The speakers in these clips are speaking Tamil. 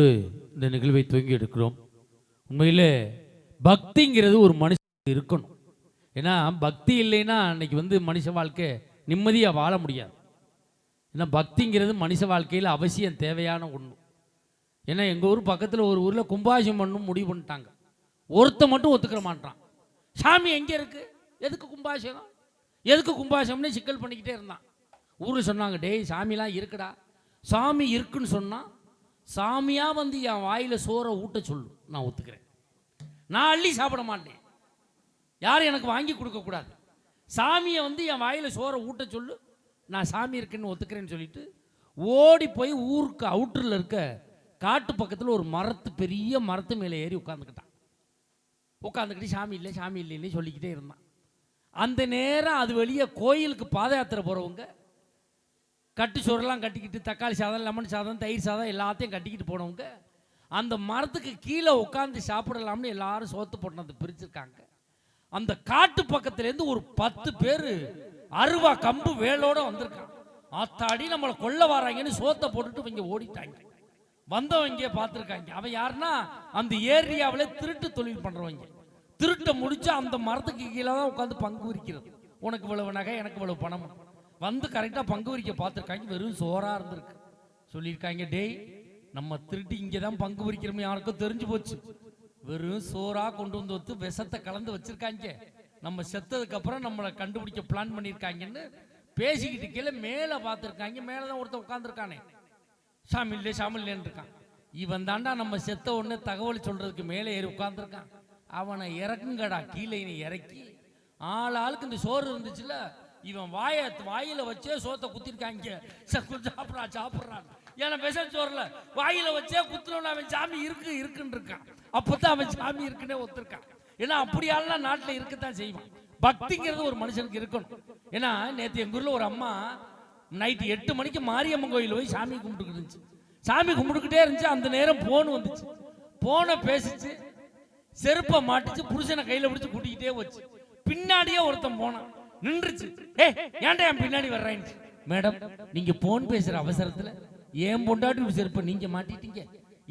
இந்த நிகழ்வை துவங்கி எடுக்கிறோம். உண்மையிலே பக்திங்கிறது ஒரு மனுஷன் இருக்கணும். ஏன்னா பக்தி இல்லைன்னா அன்னைக்கு வந்து மனுஷ வாழ்க்கை நிம்மதியாக வாழ முடியாது. ஏன்னா பக்திங்கிறது மனுஷ வாழ்க்கையில் அவசியம் தேவையான ஒன்று ஏன்னா எங்கள் ஊர் பக்கத்தில் ஒரு ஊரில் கும்பாபிஷேகம் பண்ணும் முடிவு பண்ணிட்டாங்க. ஒருத்த மட்டும் ஒத்துக்கிற மாட்டான். சாமி எங்கே இருக்கு? எதுக்கு கும்பாபிஷேகம்? எதுக்கு கும்பாபிஷேகம்னு சிக்கல் பண்ணிக்கிட்டே இருந்தான். ஊரில் சொன்னாங்க டேய் சாமிலாம் இருக்குடா. சாமி இருக்குன்னு சொன்னால் சாமியாக வந்து என் வாயில் சோறை ஊட்ட சொல்லு. நான் ஒத்துக்கிறேன். நான் அள்ளி சாப்பிட மாட்டேன். யாரும் எனக்கு வாங்கி கொடுக்கக்கூடாது சாமியை வந்து என் வாயில் சோறை ஊட்ட சொல்லு. நான் சாமி இருக்குன்னு ஒத்துக்கிறேன்னு சொல்லிட்டு ஓடி போய் ஊருக்கு அவுட்டரில் இருக்க காட்டு பக்கத்தில் ஒரு மரத்து பெரிய மரத்து மேலே ஏறி உட்காந்துக்கிட்டான் உட்காந்துக்கிட்டு சாமி இல்லை சாமி இல்லைன்னு சொல்லிக்கிட்டே இருந்தான். அந்த நேரம் அது வெளியே கோயிலுக்கு பாத யாத்திரை போகிறவங்க கட்டு சோறெல்லாம் கட்டிக்கிட்டு தக்காளி சாதம் லெமன் சாதம் தயிர் சாதம் எல்லாத்தையும் கட்டிக்கிட்டு போனவங்க அந்த மரத்துக்கு கீழே உட்காந்து சாப்பிடலாம்னு எல்லாரும் சோத்து போட்டதை பிரிச்சிருக்காங்க. அந்த காட்டு பக்கத்துலேருந்து ஒரு பத்து பேர் அருவா கம்பு வேலோட வந்திருக்கான் ஆத்தாடி நம்மளை கொல்ல வராங்கன்னு சோத்தை போட்டுட்டு இங்க ஓடிட்டாங்க. வந்தவங்க பார்த்துருக்காங்க. அவன் யாருன்னா அந்த ஏரியாவில் திருட்டு தொழில் பண்ணுறவங்க திருட்டை முடிச்சு அந்த மரத்துக்கு கீழே தான் உட்காந்து பங்கு விரிக்கிறது உனக்கு இவ்வளவு நகை எனக்கு இவ்வளவு பணம். வந்து கரெக்டாக பங்கு வரிக்க பார்த்துருக்காங்க. வெறும் சோறாக இருந்திருக்கு. சொல்லியிருக்காங்க டேய் நம்ம திருட்டு இங்கே தான் பங்கு விரிக்கிறோம் யாருக்கும் தெரிஞ்சு போச்சு. வெறும் சோறாக கொண்டு வந்து வந்து விஷத்தை கலந்து வச்சிருக்காங்க. நம்ம செத்ததுக்கு அப்புறம் நம்மளை கண்டுபிடிக்க பிளான் பண்ணியிருக்காங்கன்னு பேசிக்கிட்டு கீழே மேலே பார்த்துருக்காங்க. மேலே தான் ஒருத்தன் உட்காந்துருக்கானே சாமி இல்லை சாமி இல்லைன்னு இருக்கான் இவன் தாண்டா நம்ம செத்த ஒன்று தகவல் சொல்கிறதுக்கு மேலே ஏறி உட்காந்துருக்கான் அவனை இறக்குங்கடா கீழே இறக்கி. ஆள் ஆளுக்கு இந்த சோறு இருந்துச்சுல்ல இவன் வாய வாயில வச்சே சோத்தை குத்திருக்காங்க. ச- சாப்பிட்றான் ஏன்னா விஷ சோறுல வாயில வச்சே குத்துனவன அவன் சாமி இருக்கு இருக்குன்னு இருக்கான். அப்பதான் அவன் சாமி இருக்குன்னே ஒத்துருக்கான். ஏன்னா அப்படியாலாம் நாட்டில் இருக்கத்தான் செய்வான். பக்திங்கிறது ஒரு மனுஷனுக்கு இருக்கணும். ஏன்னா நேற்று எங்கள் ஊர்ல ஒரு அம்மா நைட்டு எட்டு மணிக்கு மாரியம்மன் கோயில் போய் சாமி கும்பிட்டுக்கிட்டு இருந்துச்சு. சாமி கும்பிட்டுக்கிட்டே இருந்துச்சு. அந்த நேரம் போன் வந்துச்சு. போனை பேசிச்சு. செருப்பை மாட்டிச்சு. புருஷனை கையில பிடிச்சி கூட்டிக்கிட்டே வச்சு பின்னாடியே ஒருத்தன் போனான். நின்றுச்சு. ஏ ஏன்டா என் பின்னாடி வர்றேன்? மேடம் நீங்க போன் பேசுற அவசரத்துல ஏன் பொண்டாட்டி செருப்பை நீங்க மாட்டிட்டீங்க.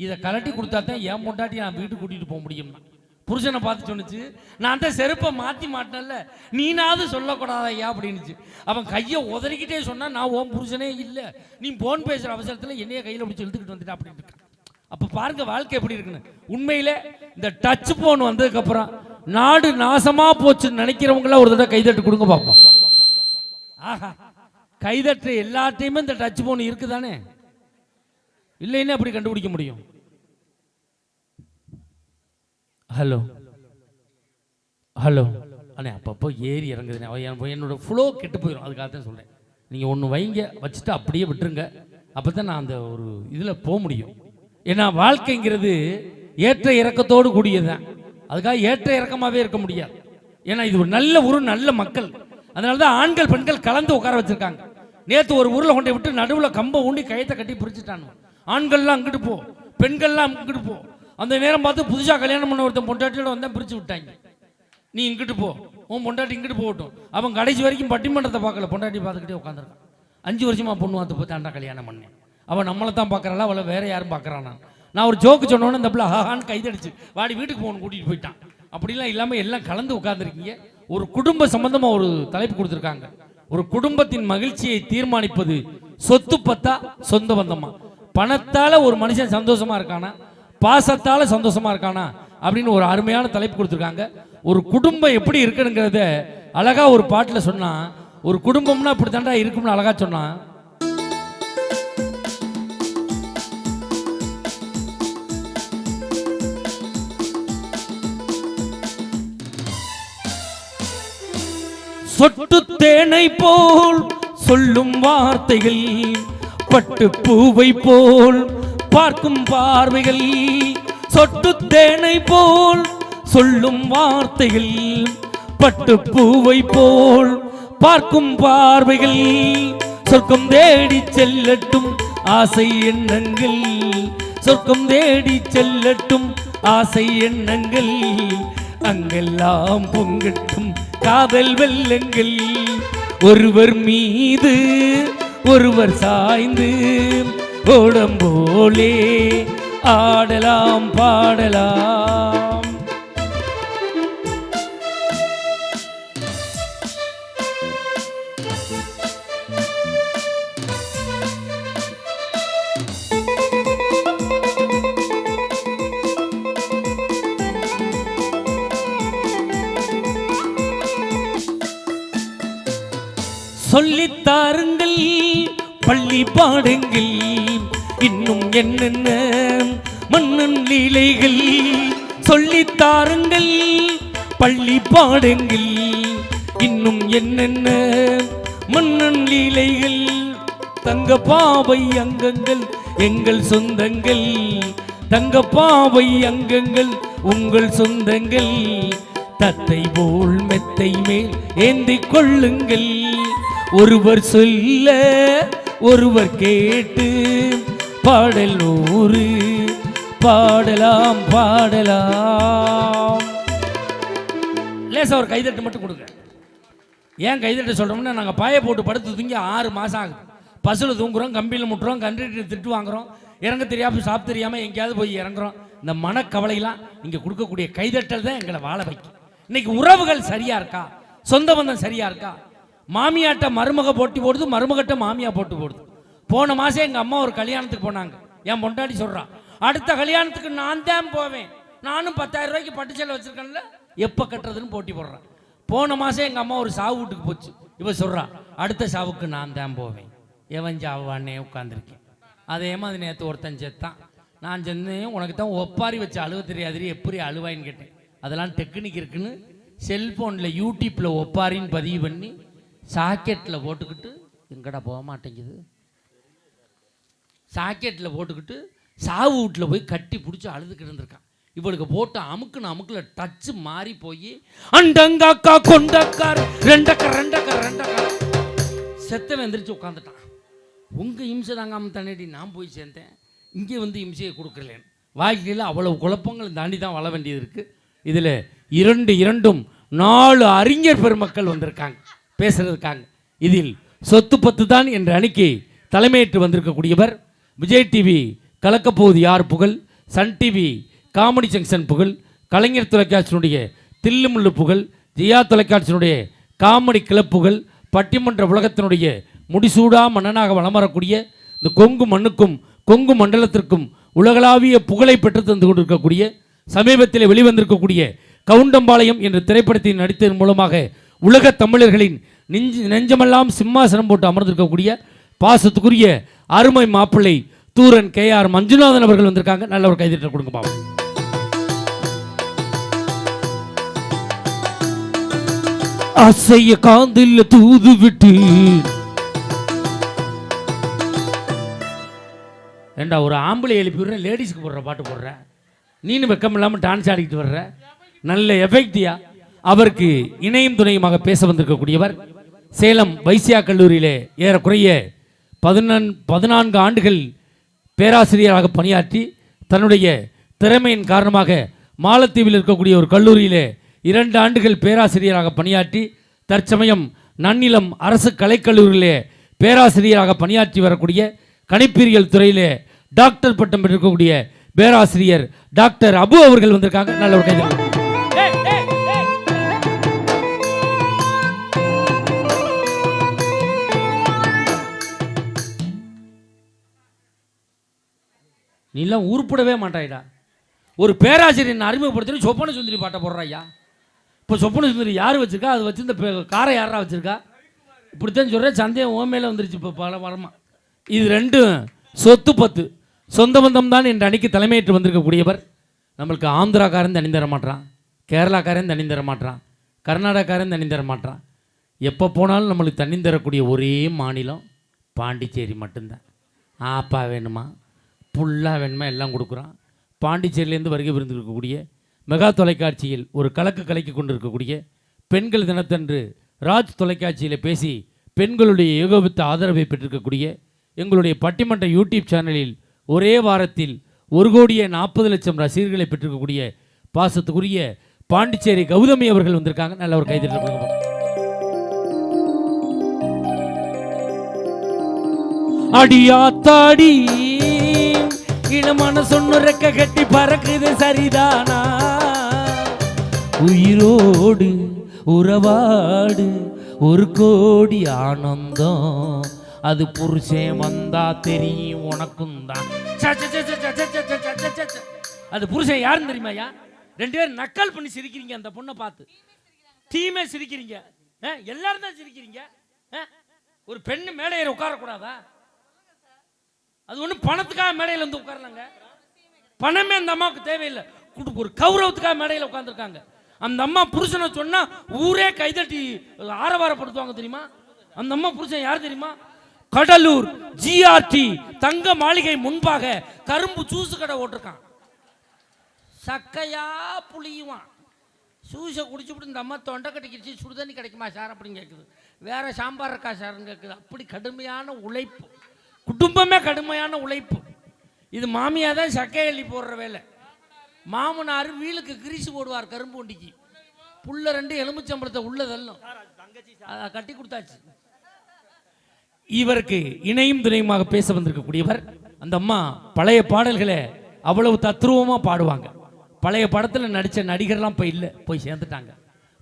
இதை கலட்டி கொடுத்தா தான் ஏன் பொண்டாட்டி நான் வீட்டுக்கு கூட்டிட்டு போக முடியும்னா புருஷனை பார்த்து சொன்னுச்சு நான் தான் செருப்பை மாற்றி மாட்டேன்ல நீனாவது சொல்லக்கூடாதா ஐயா அப்படின்னுச்சு. அவன் கையை உதறிக்கிட்டே சொன்னால் நான் ஓன் புருஷனே இல்லை. நீ போன் பேசுகிற அவசரத்தில் என்னைய கையில் பிடிச்சி இழுத்துக்கிட்டு வந்துட்டா அப்படின்னு அப்போ பாருங்க வாழ்க்கை எப்படி இருக்குன்னு. உண்மையில் இந்த டச் ஃபோன் வந்ததுக்கப்புறம் நாடு நாசமா போச்சுன்னு நினைக்கிறவங்களாம் ஒரு தடவை கைதட்டு கொடுங்க பார்ப்போம் ஆஹா கைதட்டு எல்லாத்தையுமே இந்த டச் போன் இருக்குதானே? இல்லைன்னா அப்படி கண்டுபிடிக்க முடியும்? Hello hello. அண்ணே அப்பப்போ ஏறி இறங்குதுண்ணே. என்னோட ஃப்ளோ கெட்டு போயிடும் அதுக்காக தான் சொல்கிறேன் நீங்கள் ஒன்று வைங்க வச்சுட்டு அப்படியே விட்டுருங்க. அப்போ தான் நான் அந்த ஒரு இதில் போக முடியும். ஏன்னா வாழ்க்கைங்கிறது ஏற்ற இறக்கத்தோடு கூடியது தான் அதுக்காக ஏற்ற இறக்கமாகவே இருக்க முடியாது. ஏன்னா இது ஒரு நல்ல ஊர் நல்ல மக்கள். அதனால தான் ஆண்கள் பெண்கள் கலந்து உட்கார வச்சுருக்காங்க. நேற்று ஒரு ஊரில் கொண்டே விட்டு நடுவில் கம்பை ஊண்டி கயத்தை கட்டி பிரிச்சுட்டானு ஆண்கள்லாம் அங்கிட்டு போ பெண்கள்லாம் அங்கிட்டு போ. அந்த நேரம் பார்த்து புதுசாக கல்யாணம் பண்ண ஒருத்தன் பொண்டாட்டியோட வந்தால் பிரித்து விட்டாங்க. நீ இங்கிட்டு போ உன் பொண்டாட்டி இங்கிட்டு போகட்டும். அவன் கடைசி வரைக்கும் பட்டிமன்றத்தை பார்க்கல பொண்டாட்டி பார்த்துக்கிட்டே உட்காந்துருக்கான் அஞ்சு வருஷமா பொண்ணு பார்த்து போய் தாண்டா கல்யாணம் பண்ணேன். அவன் நம்மளை தான் பார்க்குறாளா அவளை வேற யாரும் பார்க்கறானா? நான் ஒரு ஜோக்கு சொன்னோன்னு இந்த பிள்ளை ஹான்னு கைதடிச்சு வாடி வீட்டுக்கு போகணும் கூட்டிகிட்டு போயிட்டான். அப்படிலாம் இல்லாமல் எல்லாம் கலந்து உட்காந்துருக்கீங்க ஒரு குடும்ப சம்பந்தமா ஒரு தலைப்பு கொடுத்துருக்காங்க. ஒரு குடும்பத்தின் மகிழ்ச்சியை தீர்மானிப்பது சொத்து பத்தா சொந்த பந்தமா? பணத்தால ஒரு மனுஷன் சந்தோஷமா இருக்கானா? பாசத்தால சந்தோஷமா இருக்கானா? அப்படின்னு ஒரு அருமையான தலைப்பு கொடுத்துருக்காங்க. ஒரு குடும்பம் எப்படி இருக்கணுங்கிறத அழகா ஒரு பாட்டில் சொன்னா ஒரு குடும்பம்னா இப்படி தாண்டா இருக்கும்னு அழகா சொன்னா சொட்டு தேனை போல் சொல்லும் வார்த்தைகள் பட்டு பூவை போல் பார்க்கும் பார்வைகள் சொட்டு தேனை போல் சொல்லும் வார்த்தைகள் பட்டு பூவை போல் பார்க்கும் பார்வைகள். சொர்க்கம் தேடி செல்லட்டும் ஆசை எண்ணங்கள் சொர்க்கம் தேடி செல்லட்டும் ஆசை எண்ணங்கள். அங்கெல்லாம் பொங்கட்டும் காதல் வெள்ளங்கள். ஒருவர் மீது ஒருவர் சாய்ந்து ஓடம் போலே ஆடலாம் பாடலாம். பாடி பாடுங்கள். இன்னும் என்னென்ன மன்னன் லீலைகள் சொல்லித்தாருங்கள் பள்ளி பாடுங்கள். இன்னும் என்னென்ன மன்னன் லீலைகள்? தங்க பாவை அங்கங்கள் எங்கள் சொந்தங்கள். தங்க பாவை அங்கங்கள் உங்கள் சொந்தங்கள். தத்தை போல் மெத்தை மேல் ஏந்திக் கொள்ளுங்கள். ஒருவர் சொல்ல ஒருவர் கேட்டு பாடல் நூறு பாடலாம் பாடலாம். லேசா ஒரு கைதட்டு மட்டும் கொடுங்க. ஏன் கைதட்டு சொல்கிறோம்னா நாங்கள் பாய போட்டு படுத்து தூங்கி ஆறு மாதம் ஆகுது. பஸ்ஸில் தூங்குறோம் கம்பியில் முட்டுறோம் கண்டக்டர் திட்டு வாங்குறோம். இறங்க தெரியாமல் சாப்பிட்டு தெரியாமல் எங்கேயாவது போய் இறங்குறோம். இந்த மனக்கவலையெல்லாம் நீங்கள் கொடுக்கக்கூடிய கைதட்டல் தான் எங்களை வாழ வைக்கும். இன்னைக்கு உறவுகள் சரியா இருக்கா? சொந்த பந்தம் சரியா இருக்கா? மாமியாட்ட மருமக போட்டி போடுது மருமகட்ட மாமியா போட்டு போடுது. போன மாதம் எங்கள் அம்மா ஒரு கல்யாணத்துக்கு போனாங்க. என் பொண்டாட்டி சொல்கிறான் அடுத்த கல்யாணத்துக்கு நான் தான் போவேன். நானும் பத்தாயிரம் ரூபாய்க்கு பட்டு சேலை வச்சுருக்கேன்ல எப்போ கட்டுறதுன்னு போட்டி போடுறேன் போன மாதம் எங்கள் அம்மா ஒரு சாவு வீட்டுக்கு போச்சு. இவ சொல்கிறான் அடுத்த சாவுக்கு நான் தான் போவேன். எவன் சாவானே உட்காந்துருக்கேன் அதே மாதிரி நேற்று ஒருத்தன் செத்தான். நான் சொன்னேன் உனக்கு தான் ஒப்பாரி வச்சு அழுவ தெரியாதுரி எப்படி அழுவாயின்னு கேட்டேன். அதெல்லாம் டெக்னிக் இருக்குன்னு செல்ஃபோனில் யூடியூப்பில் ஒப்பாரின்னு பதிவு பண்ணி சாக்கெட்டில் போட்டுக்கிட்டு எங்கடா போக மாட்டேங்குது? சாக்கெட்டில் போட்டுக்கிட்டு சாவு வீட்டில் போய் கட்டி பிடிச்சி அழுது இருந்திருக்கான் இவளுக்கு போட்டு அமுக்குன்னு அமுக்குல டச்சு மாறி போய் அண்டங்காக்கா கொண்டக்கார் ரெண்டக்கா ரெண்டக்கா ரெண்டக்கா. செத்தவன் எந்திரிச்சு உட்காந்துட்டான் உங்கள் இம்சை தாங்காமல் தண்ணடி நான் போய் சேர்ந்தேன். இங்கே வந்து இம்சையை கொடுக்கலேன் வாழ்க்கையில் அவ்வளவு குழப்பங்கள் தாண்டி தான் வள வேண்டியது இருக்குது இதில் இரண்டு இரண்டும் நாலு அறிஞர் பெருமக்கள் வந்திருக்காங்க. பேசுறதுக்காங்க இதில் சொத்து பத்து தான் என்ற அணிக்கு தலைமையேற்று வந்திருக்கக்கூடியவர் விஜய் டிவி கலக்கப்போவது யார் புகழ்? சன் டிவி காமெடி ஜங்ஷன் புகழ் கலைஞர் தொலைக்காட்சியினுடைய தில்லுமுள்ளு புகழ் ஜியா தொலைக்காட்சியினுடைய காமெடி கிளப்புகள் பட்டிமன்ற உலகத்தினுடைய முடிசூடா மன்னனாக வலம் வரக்கூடிய இந்த கொங்கு மண்ணுக்கும் கொங்கு மண்டலத்திற்கும் உலகளாவிய புகழை பெற்று தந்து கொண்டிருக்கக்கூடிய சமீபத்தில் வெளிவந்திருக்கக்கூடிய கவுண்டம்பாளையம் என்ற திரைப்படத்தில் நடித்ததன் மூலமாக உலக தமிழர்களின் நெஞ்சு நெஞ்சமெல்லாம் சிம்மாசனம் போட்டு அமர்ந்திருக்கக்கூடிய பாசத்துக்குரிய அருமை மாப்பிள்ளை தூரன் கே ஆர் மஞ்சுநாதன் அவர்கள் வந்திருக்காங்க. நல்ல ஒரு கைதிட்ட கொடுங்க பாவம் அசைய காந்தில் தூது விட்டு ஏண்டா ஒரு ஆம்பளை எழுப்பி விடுற லேடிஸ்க்கு போடுற பாட்டு போடுற? நீனு வெக்கம் இல்லாமல் டான்ஸ் ஆடிக்கிட்டு வர்ற? நல்ல எஃபெக்டியா அவருக்கு இணையும் துணையுமாக பேச வந்திருக்கக்கூடியவர் சேலம் வைசியா கல்லூரியிலே ஏறக்குறைய பதினான் பதினான்கு ஆண்டுகள் பேராசிரியராக பணியாற்றி தன்னுடைய திறமையின் காரணமாக மாலத்தீவில் இருக்கக்கூடிய ஒரு கல்லூரியிலே இரண்டு ஆண்டுகள் பேராசிரியராக பணியாற்றி தற்சமயம் நன்னிலம் அரசு கலைக்கல்லூரியிலே பேராசிரியராக பணியாற்றி வரக்கூடிய கணிப்பீரியல் துறையிலே டாக்டர் பட்டம் பெற்றிருக்கக்கூடிய பேராசிரியர் டாக்டர் அபு அவர்கள் வந்திருக்காங்க. நல்ல ஒரு கைதான் நீலாம் உருப்படவே மாட்டாயிடா. ஒரு பேராசிரியர் அறிமுகப்படுத்தி சொப்பன சுந்தரி பாட்டை போடுறாய்யா. இப்போ சொப்பன சுந்தரி யார் வச்சிருக்கா? அது வச்சுருந்த பே- காரை யாரா வச்சுருக்கா? இப்படித்தான் சொல்கிறேன் சந்தேகம் ஓ மேலே வந்துருச்சு இப்போ பல வரமா. இது ரெண்டும் சொத்து பத்து. சொந்த பந்தம் தான் என்ற அணிக்கு தலைமையேற்று வந்திருக்கக்கூடியவர். நம்மளுக்கு ஆந்திராக்காரன் தனி தர மாட்டான் கேரளாக்காரன் தனி தர மாட்டான் கர்நாடகாக்காரன் தனி தர மாட்டான் எப்போ போனாலும் நம்மளுக்கு தண்ணி தரக்கூடிய ஒரே மாநிலம் பாண்டிச்சேரி மட்டும்தான். ஆப்பா வேணுமா? புல்லாக வெண்மை எல்லாம் கொடுக்குறான். பாண்டிச்சேரியிலேருந்து வருகை புரிந்திருக்கக்கூடிய மெகா தொலைக்காட்சியில் ஒரு கலக்கு கலக்கி கொண்டிருக்கக்கூடிய பெண்கள் தினத்தன்று ராஜ் தொலைக்காட்சியில் பேசி பெண்களுடைய ஏகோபித்த ஆதரவை பெற்றிருக்கக்கூடிய எங்களுடைய பட்டிமன்ற யூடியூப் சேனலில் ஒரே வாரத்தில் ஒரு கோடியே நாற்பது லட்சம் ரசிகர்களை பெற்றிருக்கக்கூடிய பாசத்துக்குரிய பாண்டிச்சேரி கௌதமி அவர்கள் வந்திருக்காங்க. நல்ல ஒரு கைதட்டல் கொடுங்க அடியாத்தாடி மனசொன்னு ரெக்க கட்டி பறக்குது சரிதானா உயிரோடு உறவாடு ஒரு கோடி ஆனந்தம் அது புருஷன் வந்தா தெரியும் உனக்கும் தான் அது புருஷன் யாருன்னு தெரியுமாயா ரெண்டு பேரும் நக்கல் பண்ணி சிரிக்கிறீங்க அந்த பொண்ணை பார்த்து தீமே சிரிக்கிறீங்க எல்லாரும் தான் சிரிக்கிறீங்க ஒரு பெண்ணு மேடையில் உட்காரக்கூடாதா அது ஒன்றும் பணத்துக்காக மேடையில் வந்து உட்காரலாங்க. பணமே அந்த அம்மாவுக்கு தேவையில்லை. குடு- ஒரு கௌரவத்துக்காக மேடையில் உட்காந்துருக்காங்க அந்த அம்மா புருஷனை சொன்னால் ஊரே கைதட்டி ஆரவாரப்படுத்துவாங்க தெரியுமா? அந்த அம்மா புருஷன் யார் தெரியுமா? கடலூர் ஜிஆர்டி தங்க மாளிகை முன்பாக கரும்பு ஜூஸ் கடை ஓட்டிருக்கான். சக்கையா புளியுவான். ஜூஸை குடிச்சுவிட்டு இந்த அம்மா தொண்டை கட்டிக்கிடுச்சு சுடுதண்ணி கிடைக்குமா சார் அப்படின்னு கேட்குது வேற சாம்பார் இருக்கா சார்னு கேட்குது அப்படி கடுமையான உழைப்பு. குடும்பமே கடுமையான உழைப்பு. இது மாமியா தான் சக்கை அள்ளி போடுற வேலை. மாமனார் வீலுக்கு கிரீசு போடுவார் கரும்பு வண்டிக்கு புள்ள ரெண்டு எலுமிச்சம்பழத்தை உள்ளதெல்லாம் அதை கட்டி கொடுத்தாச்சு. இவருக்கு இணையும் துணையுமாக பேச வந்திருக்கக்கூடியவர் அந்த அம்மா பழைய பாடல்களை அவ்வளவு தத்ரூபமா பாடுவாங்க. பழைய படத்துல நடிச்ச நடிகர்லாம் இப்போ இல்லை போய் சேர்ந்துட்டாங்க.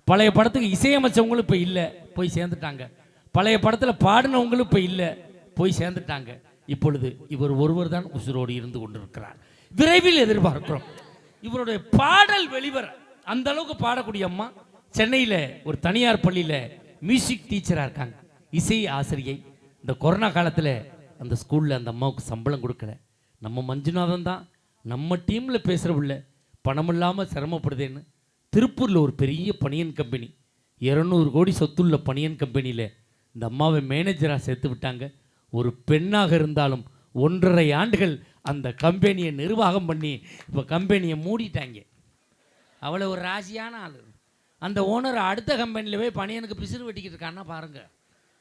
பழைய படத்துக்கு இசையமைச்சவங்களும் இப்போ இல்லை போய் சேர்ந்துட்டாங்க. பழைய படத்தில் பாடினவங்களும் இப்போ இல்லை போய் சேர்ந்துட்டாங்க. இப்பொழுது இவர் ஒருவர் தான் உசுரோடு இருந்து கொண்டிருக்கிறார். விரைவில் எதிர்பார்க்கிறோம். இவருடைய பாடல் வெளிவர அந்த அளவுக்கு பாடக்கூடிய அம்மா சென்னையில் ஒரு தனியார் பள்ளியில் மியூசிக் டீச்சராக இருக்காங்க. இசை ஆசிரியை. இந்த கொரோனா காலத்தில் அந்த ஸ்கூலில் அந்த அம்மாவுக்கு சம்பளம் கொடுக்கல. நம்ம மஞ்சுநாதன் தான் நம்ம டீமில் பேசுகிற உள்ள பணம் இல்லாமல் சிரமப்படுதேன்னு திருப்பூரில் ஒரு பெரிய பனியன் கம்பெனி இரநூறு கோடி சொத்துள்ள பனியன் கம்பெனியில் இந்த அம்மாவை மேனேஜராக சேர்த்து விட்டாங்க. ஒரு பெண்ணாக இருந்தாலும் ஒன்றரை ஆண்டுகள் அந்த கம்பெனியை நிர்வாகம் பண்ணி இப்போ கம்பெனியை மூடிட்டாங்க. அவ்வளோ ஒரு ராசியான ஆள். அந்த ஓனர் அடுத்த கம்பெனியில் போய் பணியனுக்கு பிசிறு வெட்டிக்கிட்டு இருக்கான்னா பாருங்கள்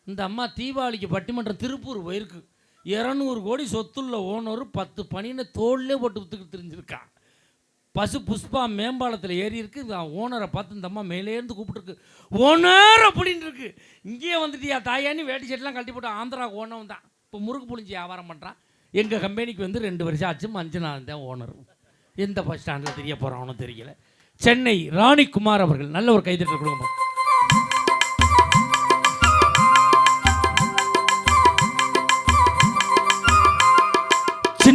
இந்த அம்மா தீபாவளிக்கு பட்டிமன்றம் திருப்பூர் போயிருக்கு. இரநூறு கோடி சொத்துள்ள ஓனர் பத்து பணியனை தோல்லே போட்டு வித்துக்கிட்டு தெரிஞ்சிருக்கான். பசு புஷ்பா மேம்பாலத்தில் ஏறி இருக்கு. ஓனரை பார்த்து இந்த அம்மா மேலேருந்து கூப்பிட்டுருக்கு. ஓனர் அப்படின்னு இருக்கு. இங்கேயே வந்துட்டியா தாயான்னு வேட்டி சட்டெல்லாம் கழட்டி போட்டு ஆந்திரா ஓனம் தான். இப்போ முறுக்கு புளிஞ்சி வியாபாரம் பண்ணுறான் எங்கள் கம்பெனிக்கு வந்து ரெண்டு வருஷம் ஆச்சு. மஞ்சள் தான் ஓனர் எந்த பஸ் ஸ்டாண்டில் தெரிய போகிறான்னு தெரியல. சென்னை ராணிக்குமார் அவர்கள் நல்ல ஒரு கைதட்டல் கொடுங்க.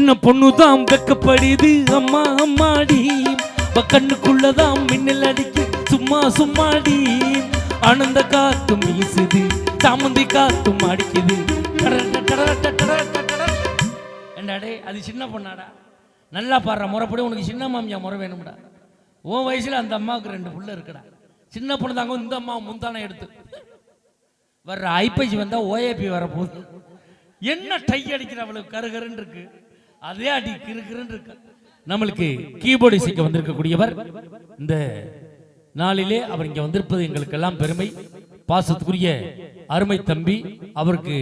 சின்ன பொண்ணு தான் வெக்கப்படுது. அம்மா அம்மாடி. கண்ணுக்குள்ளதான் மின்னல் அடிக்கு சும்மா சும்மாடி. ஆனந்த காத்தும் வீசுது. சாமந்தி காத்தும் அடிக்குது. என்னடே அது சின்ன பொண்ணாடா. நல்லா பாடுற. முறைப்படி உனக்கு சின்ன மாமியா முறை வேணும்டா. உன் வயசுல அந்த அம்மாவுக்கு ரெண்டு புள்ள இருக்குடா. சின்ன பொண்ணு தாங்க இந்த அம்மா முந்தானம் எடுத்து. வர்ற ஐப்பசி வந்தா ஓஏபி வரப்போகுது. என்ன டை அடிக்கிற அவளுக்கு? கருகருன்னு இருக்கு. அதே அடி கிறுகிறுன்னு இருக்கு. நம்மளுக்கு கீபோர்டு இசைக்க வந்திருக்கக்கூடியவர். இந்த நாளிலே அவர் இங்கே வந்திருப்பது எங்களுக்கெல்லாம் பெருமை. பாசத்துக்குரிய அருமை தம்பி அவருக்கு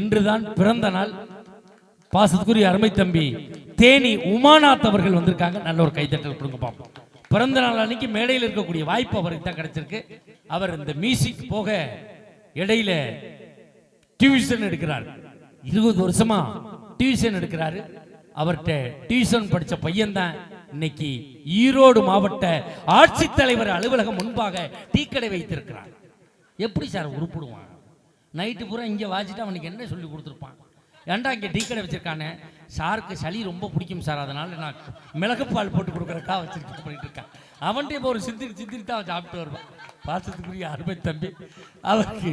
இன்றுதான் பிறந்த நாள். பாசத்துக்குரிய அருமை தம்பி தேனி உமாநாத் அவர்கள் வந்திருக்காங்க. நல்ல ஒரு கைத்தட்டல் கொடுங்க பார்ப்போம் பிறந்த நாள் அன்னைக்கு மேடையில் இருக்கக்கூடிய வாய்ப்பு அவருக்கு தான் கிடைச்சிருக்கு. அவர் இந்த மியூசிக் போக இடையில டியூஷன் எடுக்கிறார். இருபது வருஷமா டியூஷன் எடுக்கிறாரு. அவர்கிட்ட டியூஷன் படிச்ச பையன்தான். இன்னைக்கு ஈரோடு மாவட்ட ஆட்சித்தலைவர் அலுவலகம் முன்பாக டீக்கடை வைத்திருக்கிறார் எப்படி சார் உருப்பிடுவான்? நைட்டு பூரா இங்கே வாச்சிட்டு அவனுக்கு என்ன சொல்லி கொடுத்துருப்பான்? ஏண்டா இங்கே டீ கடை வச்சிருக்கானே? சாருக்கு சளி ரொம்ப பிடிக்கும் சார் அதனால் நான் மிளகுப்பால் போட்டு கொடுக்குறக்கா வச்சிருக்க பண்ணிட்டு இருக்கேன் அவன்கிட்ட இப்போ ஒரு சிந்திரி சிந்திரி தான் அவன் சாப்பிட்டு வருவான். பாசத்துக்குரிய அருமை தம்பி. அவருக்கு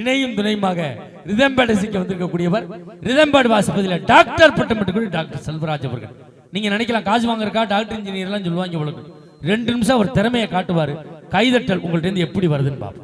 இணையும் துணையுமாக ரிதம்பேடு சிக்க வந்திருக்கக்கூடியவர் ரிதம்பேடு வாசிப்பதில் டாக்டர் பட்டம் பெற்றுக்கூடிய டாக்டர் செல்வராஜ் அவர்கள். நீங்கள் நினைக்கலாம் காசு வாங்குறக்கா டாக்டர் இன்ஜினியர்லாம் சொல்லுவாங்க உங்களுக்கு ரெண்டு நிமிஷம் அவர் திறமையை காட்டுவார். கைதட்டல் உங்கள்கிட்டருந்து எப்படி வருதுன்னு பார்ப்போம்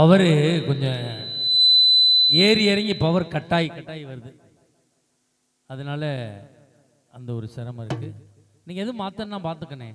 பவரு கொஞ்சம் ஏறி இறங்கி பவர் கட்டாயி கட்டாயி வருது. அதனால அந்த ஒரு சிரமம் இருக்கு. நீங்க எதுவும் மாத்தன்னா பார்த்துக்கணே